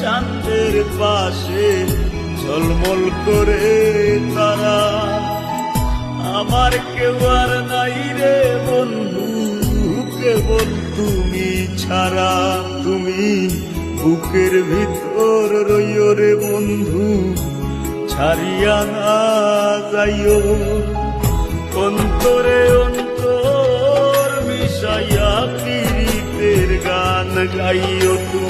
চাঁদের পাশে ঝলমল করে তারা। আমার কেউ আর নাই রে বন্ধু, কেবল তুমি ছাড়া। তুমি বুকের ভিতর রইও রে বন্ধু, ছাড়িয়া না যাইও। অন্তরে অন্তর মিশাইয়া পীড়িতের গান গাইও তুমি।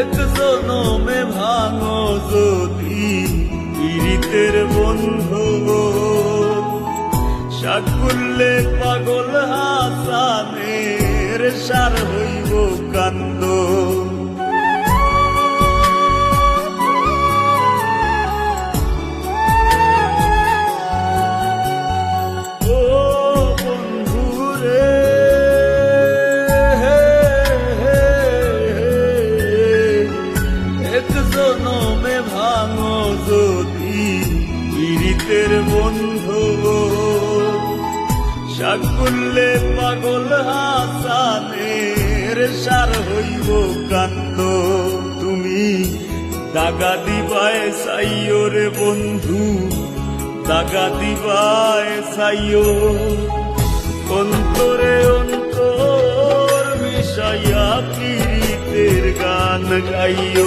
এক জনমে ভাঙো যদি পীড়িতের বন্ধু সাকুল্লে পাগল হাসানের সার হইব কান্দ জনমে ভাঙো যদি পীড়িতের বন্ধু সাকুল্লে পাগল হাসানের সার হইব কান্দ তুমি দাগা দিবায় সাইও বন্ধু, দাগা দিবায় সাইও অন্তরে অন্তর মিশাইয়া পীড়িতের গান গাইও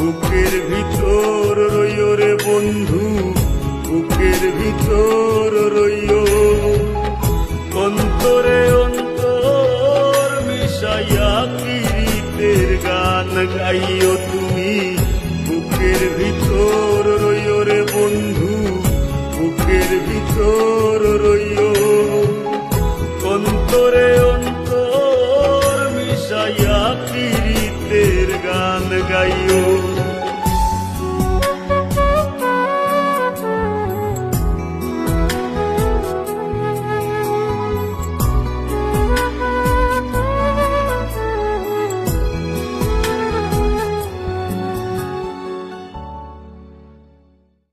বুকের ভিতর রইও রে বন্ধু, বুকের ভিতর রইও। অন্তরে অন্তর মিশাইয়া পীড়িতের গান গাইও তুমি, বুকের ভিতর রইও রে বন্ধু, বুকের ভিতর রইও।